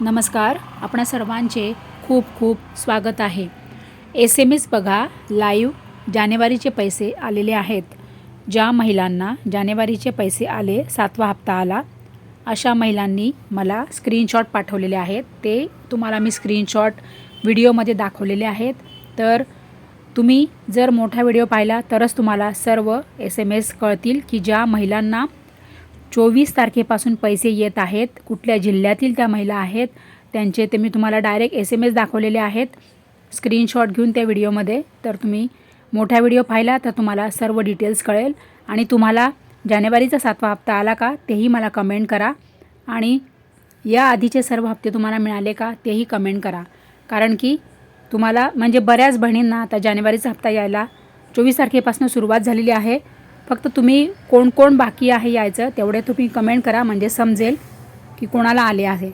नमस्कार आपणा सर्वांचे खूप खूप स्वागत आहे. एस एम एस बघा लाईव्ह जानेवारीचे पैसे आलेले आहेत. ज्या महिलांना जानेवारीचे पैसे आले सातवा हप्ता आला अशा महिलांनी मला स्क्रीनशॉट पाठवलेले आहेत. ते तुम्हाला मी स्क्रीनशॉट व्हिडिओमध्ये दाखवलेले आहेत. तर तुम्ही जर मोठा व्हिडिओ पाहिला तरच तुम्हाला सर्व एस एम एस कळतील की ज्या महिलांना चोवीस तारखेपासून पैसे येत आहेत. कुठल्या जिल्ह्यातील त्या महिला आहेत त्यांचे ते मी तुम्हाला डायरेक्ट एस एम एस दाखवलेले आहेत. स्क्रीनशॉट घेऊन त्या व्हिडिओमध्ये तर तुम्ही मोठा व्हिडिओ पाहिला तर तुम्हाला सर्व डिटेल्स कळेल. आणि तुम्हाला जानेवारीचा सातवा हप्ता आला का तेही मला कमेंट करा. आणि या आधीचे सर्व हप्ते तुम्हाला मिळाले का तेही कमेंट करा. कारण की तुम्हाला म्हणजे बऱ्याच बहिणींना आता जानेवारीचा हप्ता यायला चोवीस तारखेपासून सुरुवात झालेली आहे. फक्त तुम्ही कोण कोण बाकी आहे यायचं तेवढे तुम्ही कमेंट करा म्हणजे समजेल की कोणाला आले आहे.